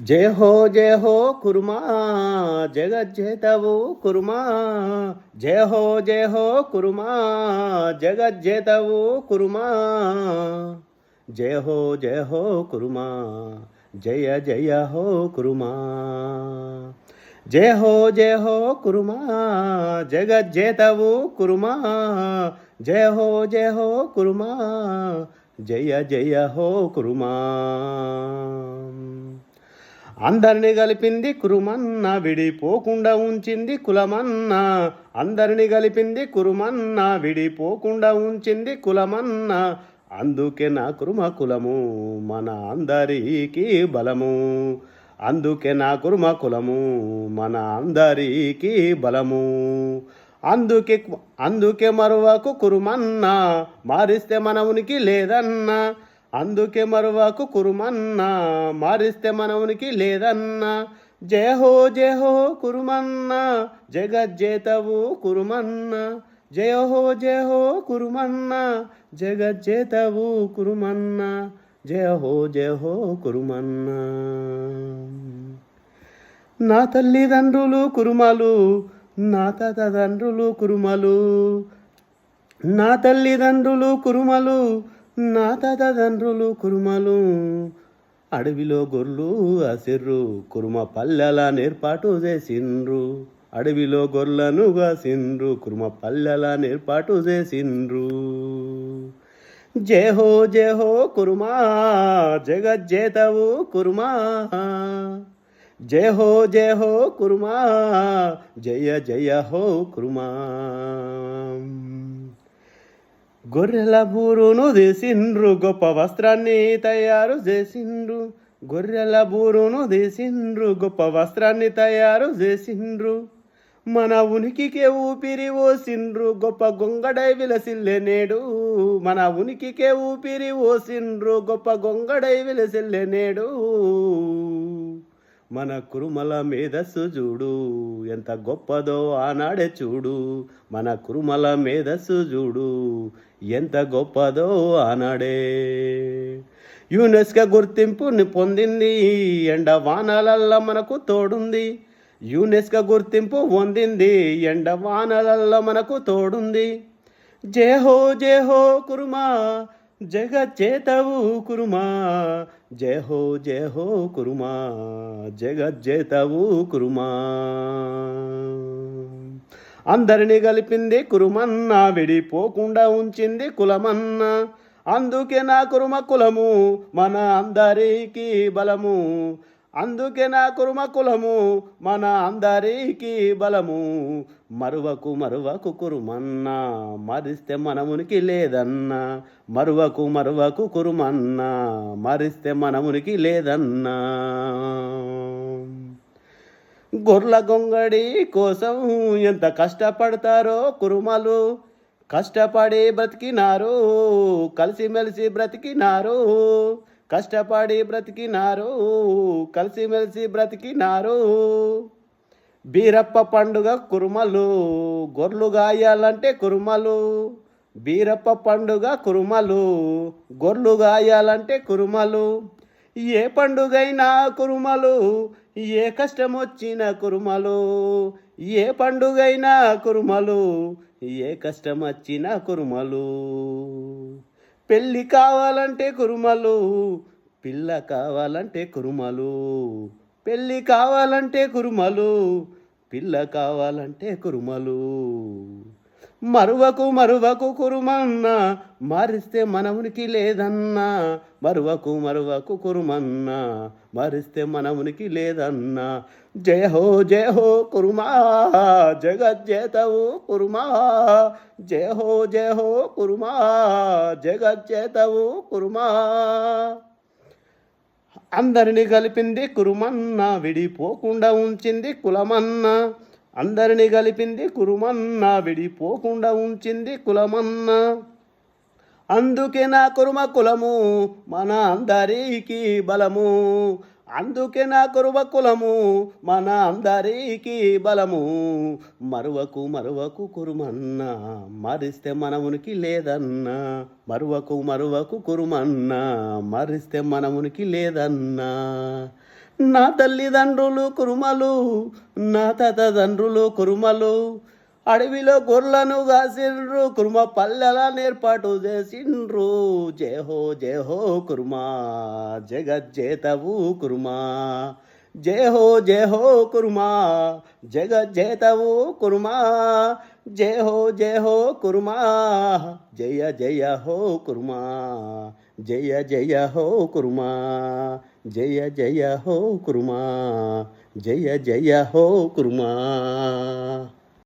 జయ హో జయ హో కురుమా జగజ్జేతవు కురుమా జయ హో జయ హో కురుమా జగజ్జేతవు కురుమా జయ హో జయ హో కురుమా జయ జయ హో కురుమా జయ హో జయ హో కురుమా జగజ్జేతవు కురుమా జయ హో జయ హో కురుమా జయ జయ హో కురుమా. అందరిని కలిపింది కురుమన్న విడిపోకుండా ఉంచింది కులమన్న. అందరిని కలిపింది కురుమన్న విడిపోకుండా ఉంచింది కులమన్న. అందుకే నా కురుమ కులము మన అందరికీ బలము. అందుకే నా కురుమ కులము మన అందరికీ బలము. అందుకే అందుకే మరువకు కురుమన్న. మారిస్తే మన ఉనికి లేదన్నా. అందుకే మరువకు కురుమన్నా మారిస్తే మన ఉనికి లేదన్నా. జయహో జయహో కురుమన్నా జగజ్జేతవు కురుమన్నా. జయ హో కురుమన్నా జగజ్జేతవు కురుమన్నా. జయహో జయహో కురుమన్నా. నా తల్లిదండ్రులు కురుమలు నా తండ్రులు కురుమలు. నా తల్లిదండ్రులు కురుమలు నా తండ్రులు కురుమలు. అడవిలో గొర్రెలు అసిర్రు కురుమ పల్లెల నేర్పాటు చేసిండ్రు. అడవిలో గొర్రెలను కాసిండ్రు కురుమ పల్లెల నేర్పాటు చేసిండ్రు. జయ హో హో కురుమా జగజ్జేతవు కురుమా. జయ హో జయ హో కురుమా జయ జయ హో కురుమా. గొర్రెల బూరును తీసిండ్రు గొప్ప వస్త్రాన్ని తయారు చేసిండ్రు. గొర్రెల బూరును తీసిండ్రు గొప్ప వస్త్రాన్ని తయారు చేసిండ్రు. మన ఉనికికే ఊపిరి ఓసిండ్రు గొప్ప గొంగడై విలసిల్లే నేడు. మన ఉనికికే ఊపిరి ఓసిండ్రు గొప్ప గొంగడై విలసిల్లే నేడు. మన కురుమల మేధస్సు చూడు ఎంత గొప్పదో ఆనాడే చూడు. మన కురుమల మేధస్సు చూడు ఎంత గొప్పదో ఆనాడే. యునెస్కో గుర్తింపుని పొందింది. ఎండ వానలల్ల మనకు తోడుంది. యునెస్కో గుర్తింపు పొందింది. ఎండ వానలల్ల మనకు తోడుంది. జేహో హో హో కురుమా. జగజ్జేతవు కురుమా జయహో జయహో కురుమా జగజ్జేతవు కురుమా. అందరిని కలిపింది కురుమన్న విడిపోకుండా ఉంచింది కులమన్న. అందుకే నా కురుమ కులము మన అందరికీ బలము. అందుకే నా కురుమ కులము మన అందరికీ బలము. మరువకు మరువకు కురుమన్నా మరిస్తే మనమునికి లేదన్నా. మరువకు మరువకు కురుమన్నా మరిస్తే మనమునికి లేదన్నా. గొర్ల గొంగడి కోసం ఎంత కష్టపడతారో కురుమలు. కష్టపడి బ్రతికినారు కలిసిమెలిసి బ్రతికినారు. కష్టపడి బ్రతికినారు కలిసిమెలిసి బ్రతికినారు. బీరప్ప పండుగ కురుమలు గొర్రెలు గాయాలంటే కురుమలు. బీరప్ప పండుగ కురుమలు గొర్రెలు గాయాలంటే కురుమలు. ఏ పండుగైనా కురుమలు ఏ కష్టం వచ్చిన కురుమలు. ఏ పండుగైనా కురుమలు ఏ కష్టం వచ్చిన కురుమలు. పెళ్ళి కావాలంటే కురుమలు పిల్ల కావాలంటే కురుమలు పెళ్ళి కావాలంటే కురుమలు పిల్ల కావాలంటే కురుమలు. మరువకు మరువకు కురుమన్న మారిస్తే మనమునికి లేదన్నా. మరువకు మరువకు కురుమన్నా మారిస్తే మనమునికి లేదన్నా. జయ హో జయ హో కురుమా జగజ్జేతవు కురుమా. జయ హో జయ హో కురుమా జగజ్జేతవు కురుమా. అందరిని కలిపింది కురుమన్న విడిపోకుండా ఉంచింది కులమన్నా. అందరిని కలిపింది కురుమన్న విడిపోకుండా ఉంచింది కులమన్న. అందుకే నా కురుమ కులము మన అందరికీ బలము. అందుకే నా కురువ కులము మన అందరికీ బలము. మరువకు మరువకు కురుమన్న మరిస్తే మనమునికి లేదన్నా. మరువకు మరువకు కురుమన్న మరిస్తే మనమునికి లేదన్నా. నా తల్లిదండ్రులు కురుమలు నా తండ్రులు కురుమలు. అడవిలో గొర్రెలను కాసిండ్రు కుర్మ పల్లెల నేర్పాటు చేసిండ్రు. జేహో జేహో కుర్మా జగజ్జేతవు కుర్మా. జేహో జేహో కుర్మా జగజ్జేతవు కుర్మా. జయ హో జయ హో కుర్మా జయ జయ హో కుర్మా జయ జయ హో కుర్మా జయ జయ హో కుర్మా జయ జయ హో కుర్మా.